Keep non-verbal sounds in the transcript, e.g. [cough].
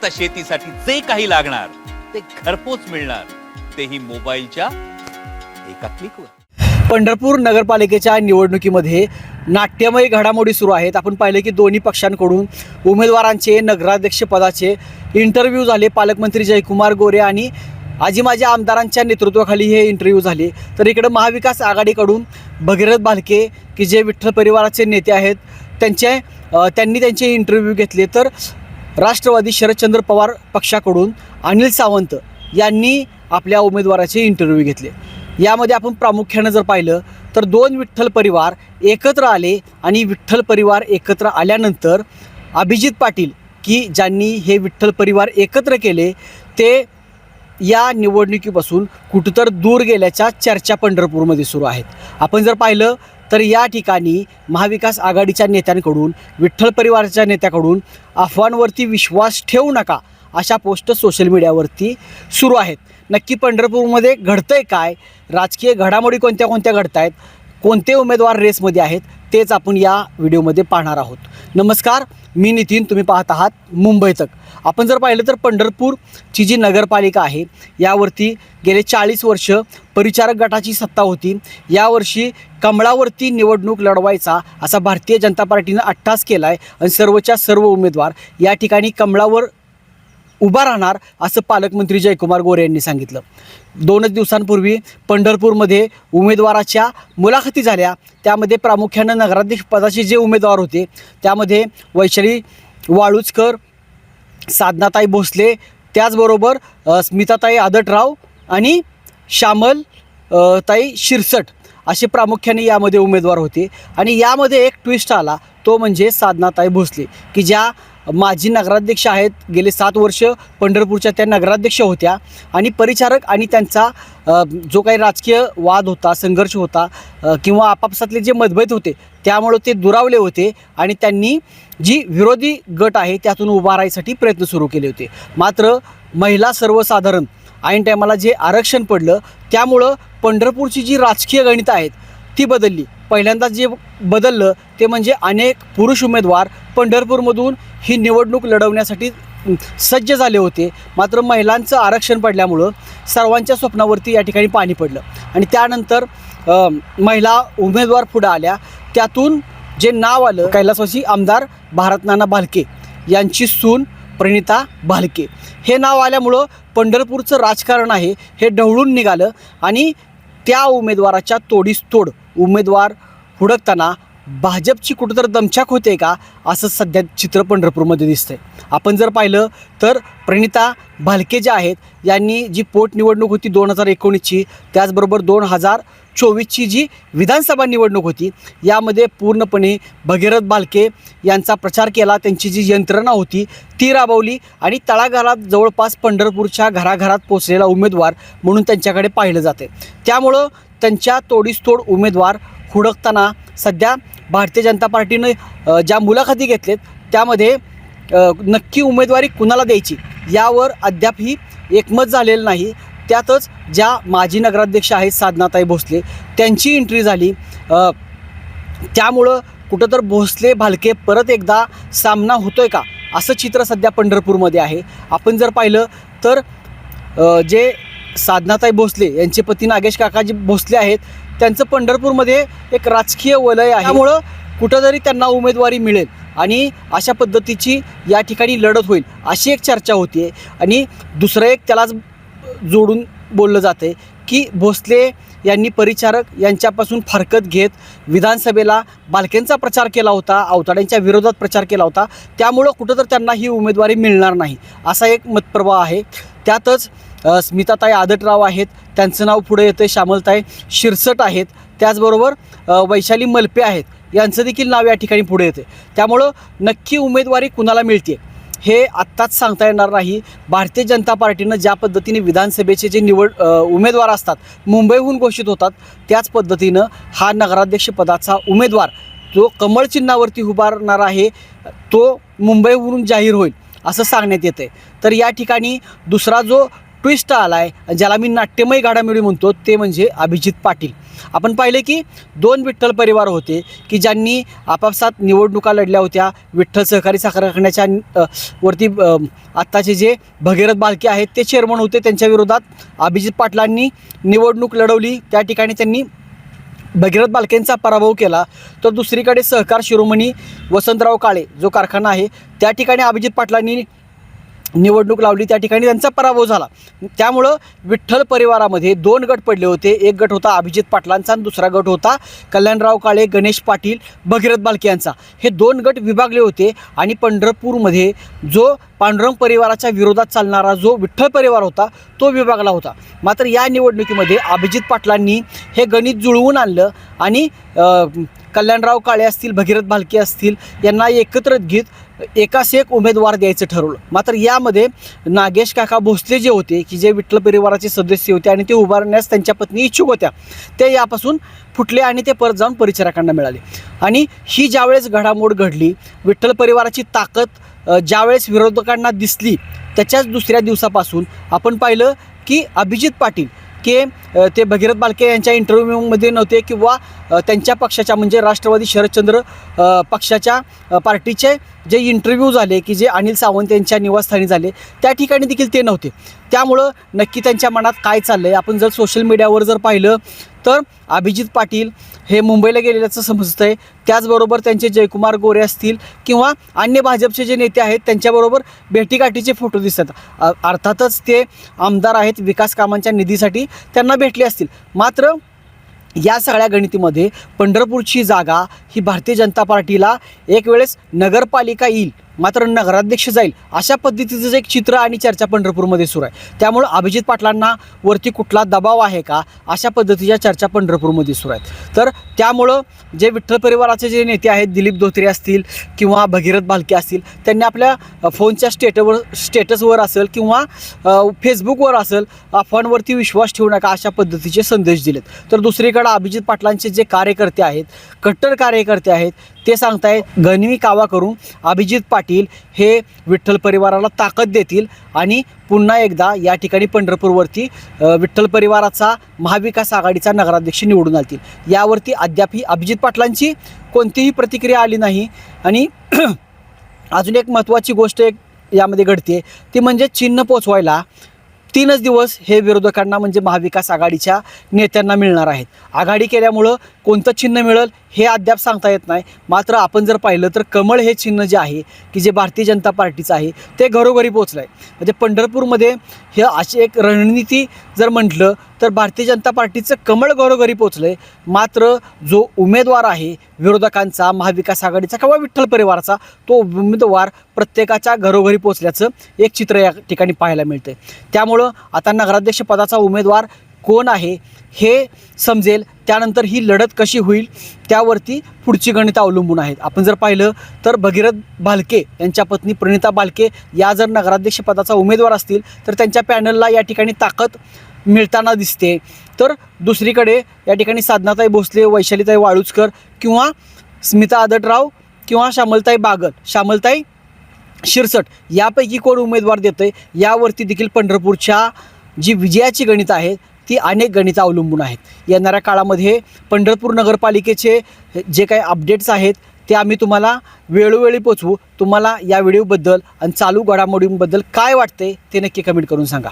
आता शेतीसाठी जे काही लागणार ते घरपोच मिळणार तेही मोबाईलच्या एका क्लिकवर पंढरपूर नगरपालिकेच्या निवडणुकीमध्ये नाट्यमय घडामोडी सुरू आहेत. आपण पाहिलं की दोन्ही पक्षांकडून उमेदवारांचे नगराध्यक्ष पदाचे इंटरव्ह्यू झाले. पालकमंत्री जयकुमार गोरे आणि आजी माझ्या आमदारांच्या नेतृत्वाखाली हे इंटरव्ह्यू झाले. तर इकडं महाविकास आघाडीकडून भगीरथ भालके की जे विठ्ठल परिवाराचे नेते आहेत त्यांचे त्यांनी त्यांचे इंटरव्ह्यू घेतले. तर राष्ट्रवादी शरदचंद्र पवार पक्षाकडून अनिल सावंत यांनी आपल्या उमेदवाराचे इंटरव्ह्यू घेतले. यामध्ये आपण प्रामुख्यानं जर पाहिलं तर दोन विठ्ठल परिवार एकत्र आले आणि विठ्ठल परिवार एकत्र आल्यानंतर अभिजित पाटील की ज्यांनी हे विठ्ठल परिवार एकत्र केले ते या निवडणुकीपासून कुठंतर दूर गेल्याच्या चर्चा पंढरपूरमध्ये सुरू आहेत. आपण जर पाहिलं तर या ठिकाणी महाविकास आघाडीच्या नेत्यांकडून विठ्ठल परिवाराच्या नेत्याकडून अफवांवरती विश्वास ठेवू नका अशा पोस्ट सोशल मीडियावरती सुरू आहेत. नक्की पंढरपूरमध्ये घडतं आहे काय? राजकीय घडामोडी कोणत्या कोणत्या घडत आहेत कोणते उमेदवार रेसमध्ये आहेत? तेच आपण या व्हिडिओमध्ये पाहणार आहोत. नमस्कार. मी नितीन तुम्ही पाहत आहात मुंबई तक. आपण जर पाहिलं तर पंढरपूरची जी नगरपालिका आहे यावरती गेले चाळीस वर्ष परिचारक गटाची सत्ता होती. यावर्षी कमळावरती निवडणूक लढवायचा असा भारतीय जनता पार्टीनं अट्टास केला आहे आणि सर्वच्या सर्व उमेदवार या ठिकाणी कमळावर उभा राहणार असं पालकमंत्री जयकुमार गोरे यांनी सांगितलं. दोनच दिवसांपूर्वी पंढरपूरमध्ये उमेदवाराच्या मुलाखती झाल्या. त्यामध्ये प्रामुख्यानं नगराध्यक्ष पदाचे जे उमेदवार होते त्यामध्ये वैशाली वाळुचकर साधनाताई भोसले त्याचबरोबर स्मिताताई आदटराव आणि श्यामल ताई शिरसट असे प्रामुख्याने यामध्ये उमेदवार होते. आणि यामध्ये एक ट्विस्ट आला तो म्हणजे साधनाताई भोसले की ज्या माजी नगराध्यक्ष आहेत. गेले सात वर्ष पंढरपूरच्या त्या नगराध्यक्ष होत्या. आणि परिचारक आणि त्यांचा जो काही राजकीय वाद होता संघर्ष होता किंवा आपापसातले जे मतभेद होते त्यामुळं ते दुरावले होते आणि त्यांनी जी विरोधी गट आहे त्यातून उभा राहायसाठी प्रयत्न सुरू केले होते. मात्र महिला सर्वसाधारण ऐन टायमाला जे आरक्षण पडलं त्यामुळं पंढरपूरची जी राजकीय गणितं आहेत ती बदलली. पहिल्यांदा जे बदललं ते म्हणजे अनेक पुरुष उमेदवार पंढरपूरमधून ही निवडणूक लढवण्यासाठी सज्ज झाले होते. मात्र महिलांचं आरक्षण पडल्यामुळं सर्वांच्या स्वप्नावरती या ठिकाणी पाणी पडलं. आणि त्यानंतर महिला उमेदवार पुढं आल्या. त्यातून जे नाव आलं कैलासवासी आमदार भारतनाना भालके यांची सून प्रणिता भालके. हे नाव आल्यामुळं पंढरपूरचं राजकारण आहे हे ढवळून निघालं आणि त्या उमेदवाराच्या तोडीस तोड उमेदवार हुडकताना भाजपची कुठंतर दमछाक होते का? असं सध्या चित्र पंढरपूरमध्ये दिसतंय. आपण जर पाहिलं तर प्रणिता भालके ज्या आहेत यांनी जी पोटनिवडणूक होती दोन हजार एकोणीसची त्याचबरोबर दोन हजार चोवीसची जी विधानसभा निवडणूक होती यामध्ये पूर्णपणे भगीरथ भालके यांचा प्रचार केला त्यांची जी यंत्रणा होती ती राबवली आणि तळागाळात जवळपास पंढरपूरच्या घराघरात पोचलेला उमेदवार म्हणून त्यांच्याकडे पाहिलं जाते. त्यामुळं त्यांच्या तोडीसतोड उमेदवार हुडकताना सध्या भारतीय जनता पार्टीनं ज्या मुलाखती घेतलेत त्यामध्ये नक्की उमेदवारी कुणाला द्यायची यावर अद्यापही एकमत झालेलं नाही. त्यातच ज्या माजी नगराध्यक्ष आहेत साधनाताई भोसले त्यांची एंट्री झाली. त्यामुळं कुठं तर भोसले भालके परत एकदा सामना होतोय का? असं चित्र सध्या पंढरपूरमध्ये आहे. आपण जर पाहिलं तर जे साधनाताई भोसले यांचे पती नागेश काकाजी भोसले आहेत. त्यांचं पंढरपूरमध्ये एक राजकीय वलय आहे. त्यामुळं कुठंतरी त्यांना उमेदवारी मिळेल आणि अशा पद्धतीची या ठिकाणी लढत होईल अशी एक चर्चा होती आणि दुसरं एक त्यालाच जोडून बोललं जाते की भोसले यांनी परिचारक यांच्यापासून फारकत घेत विधानसभेला बालकेंचा प्रचार केला होता अवताड्यांच्या विरोधात प्रचार केला होता. त्यामुळं कुठं तर त्यांना ही उमेदवारी मिळणार नाही असा एक मतप्रवाह आहे. त्यातच स्मिताताई आदटराव आहेत त्यांचं नाव पुढे येतं श्यामलताई शिरसट आहेत. त्याचबरोबर वैशाली मलपे आहेत यांचं देखील नाव या ठिकाणी पुढे येते त्यामुळं नक्की उमेदवारी कुणाला मिळते हे आत्ताच सांगता येणार नाही. भारतीय जनता पार्टीनं ज्या पद्धतीने विधानसभेचे जे निवड उमेदवार असतात मुंबईहून घोषित होतात त्याच पद्धतीनं हा नगराध्यक्षपदाचा उमेदवार जो कमळ चिन्हावरती उभारणार आहे तो मुंबईवरून जाहीर होईल. असं सांगण्यात येतं आहे तर या ठिकाणी दुसरा जो ट्विस्ट आला आहे ज्याला मी नाट्यमय घडामोडी म्हणतो ते म्हणजे अभिजित पाटील. आपण पाहिले की दोन विठ्ठल परिवार होते की ज्यांनी आपापसात निवडणुका लढल्या होत्या विठ्ठल सहकारी साखर कारखान्याच्या वरती आत्ताचे जे भगीरथ बालके आहेत ते चेअरमन होते. त्यांच्या विरोधात अभिजित पाटलांनी निवडणूक लढवली. त्या ठिकाणी त्यांनी भगीरथ बालकेंचा पराभव केला तर दुसरीकडे सहकार शिरोमणी वसंतराव काळे जो कारखाना आहे त्या ठिकाणी अभिजित पाटलांनी निवडणूक लावली त्या ठिकाणी त्यांचा पराभव झाला. त्यामुळं विठ्ठल परिवारामध्ये दोन गट पडले होते. एक गट होता अभिजित पाटलांचा आणि दुसरा गट होता कल्याणराव काळे गणेश पाटील भगीरथ बालके यांचा. हे दोन गट विभागले होते आणि पंढरपूरमध्ये जो पांडुरंग परिवाराच्या विरोधात चालणारा जो विठ्ठल परिवार होता तो विभागला होता. मात्र या निवडणुकीमध्ये अभिजित पाटलांनी हे गणित जुळवून आणलं आणि कल्याणराव काळे असतील भगीरथ भालके असतील यांना एकत्र घेत एकास एक उमेदवार द्यायचं ठरवलं. मात्र यामध्ये नागेश काका भोसले जे होते की जे विठ्ठल परिवाराचे सदस्य होते आणि ते उभारण्यास त्यांच्या पत्नी इच्छुक होत्या ते यापासून फुटले आणि ते परत जाऊन परिचारकांना मिळाले. आणि ही ज्यावेळेस घडामोड घडली विठ्ठल परिवाराची ताकद ज्यावेळेस विरोधकांना दिसली त्याच्याच दुसऱ्या दिवसापासून आपण पाहिलं की अभिजित पाटील की ते भगीरथ बालके यांच्या इंटरव्ह्यूमध्ये नव्हते किंवा त्यांच्या पक्षाच्या म्हणजे राष्ट्रवादी शरदचंद्र पक्षाच्या पार्टीचे जे इंटरव्ह्यू झाले की जे अनिल सावंत यांच्या निवासस्थानी झाले त्या ठिकाणी देखील ते नव्हते. त्यामुळं नक्की त्यांच्या मनात काय चाललं आहे आपण जर सोशल मीडियावर जर पाहिलं तर अभिजित पाटील हे मुंबईला गेलेल्याचं समजतं आहे त्याचबरोबर त्यांचे जयकुमार गोरे असतील किंवा अन्य भाजपचे जे नेते आहेत त्यांच्याबरोबर भेटीगाठीचे फोटो दिसतात. अर्थातच ते आमदार आहेत विकास कामांच्या निधीसाठी त्यांना भेटले असतील. मात्र या सगळ्या गणितीमध्ये पंढरपूरची जागा ही भारतीय जनता पार्टीला एक वेळेस नगरपालिका येईल. मात्र नगराध्यक्ष जाईल. अशा पद्धतीचं जे एक चित्र आणि चर्चा पंढरपूरमध्ये सुरू आहे. त्यामुळं अभिजित पाटलांना वरती कुठला दबाव आहे का? अशा पद्धतीच्या चर्चा पंढरपूरमध्ये सुरू आहेत. तर त्यामुळं जे विठ्ठल परिवाराचे जे नेते आहेत दिलीप धोत्रे असतील किंवा भगीरथ भालके असतील त्यांनी आपल्या फोनच्या स्टेटवर स्टेटसवर असेल किंवा फेसबुकवर असेल अफवांवरती विश्वास ठेवू नका अशा पद्धतीचे संदेश दिलेत. तर दुसरीकडे अभिजित पाटलांचे जे कार्यकर्ते आहेत कट्टर कार्यकर्ते आहेत ते सांगतायत गणवी कावा करून अभिजित पाटील हे विठ्ठल परिवाराला ताकद देतील. आणि पुन्हा एकदा या ठिकाणी पंढरपूरवरती विठ्ठल परिवाराचा महाविकास आघाडीचा नगराध्यक्ष निवडून आणतील यावरती अद्यापही अभिजित पाटलांची कोणतीही प्रतिक्रिया आली नाही. आणि [clears throat] अजून एक महत्त्वाची गोष्ट एक यामध्ये घडते. ती म्हणजे चिन्ह पोचवायला तीनच दिवस हे विरोधकांना म्हणजे महाविकास आघाडीच्या नेत्यांना मिळणार आहेत. आघाडी केल्यामुळं कोणतं चिन्ह मिळेल? हे अद्याप सांगता येत नाही. मात्र आपण जर पाहिलं तर कमळ हे चिन्ह जे आहे की जे भारतीय जनता पार्टीचं आहे ते घरोघरी पोचलं आहे म्हणजे पंढरपूरमध्ये हे अशी एक रणनीती जर म्हटलं तर भारतीय जनता पार्टीचं कमळ घरोघरी पोचलं आहे मात्र जो उमेदवार आहे विरोधकांचा महाविकास आघाडीचा किंवा विठ्ठल परिवाराचा तो उमेदवार प्रत्येकाच्या घरोघरी पोचल्याचं एक चित्र या ठिकाणी पाहायला मिळतं त्यामुळं आता नगराध्यक्षपदाचा उमेदवार कोण आहे हे समजेल. त्यानंतर ही लढत कशी होईल त्यावरती पुढची गणित अवलंबून आहेत. आपण जर पाहिलं तर भगीरथ भालके यांच्या पत्नी प्रणिता बालके या जर नगराध्यक्षपदाचा उमेदवार असतील तर त्यांच्या पॅनलला या ठिकाणी ताकद मिळताना दिसते. तर दुसरीकडे या ठिकाणी साधनाताई भोसले वैशालीताई वाळुचकर किंवा स्मिता आदटराव किंवा श्यामलताई बागल श्यामलताई शिरसट यापैकी कोण उमेदवार देतं आहे यावरती देखील पंढरपूरच्या जी विजयाची गणित आहेत ती अनेक गणितं अवलंबून आहेत. येणाऱ्या काळामध्ये पंढरपूर नगरपालिकेचे जे काही अपडेट्स आहेत ते आम्ही तुम्हाला वेळोवेळी पोचवू तुम्हाला या व्हिडिओबद्दल आणि चालू घडामोडींबद्दल काय वाटते ते नक्की कमेंट करून सांगा.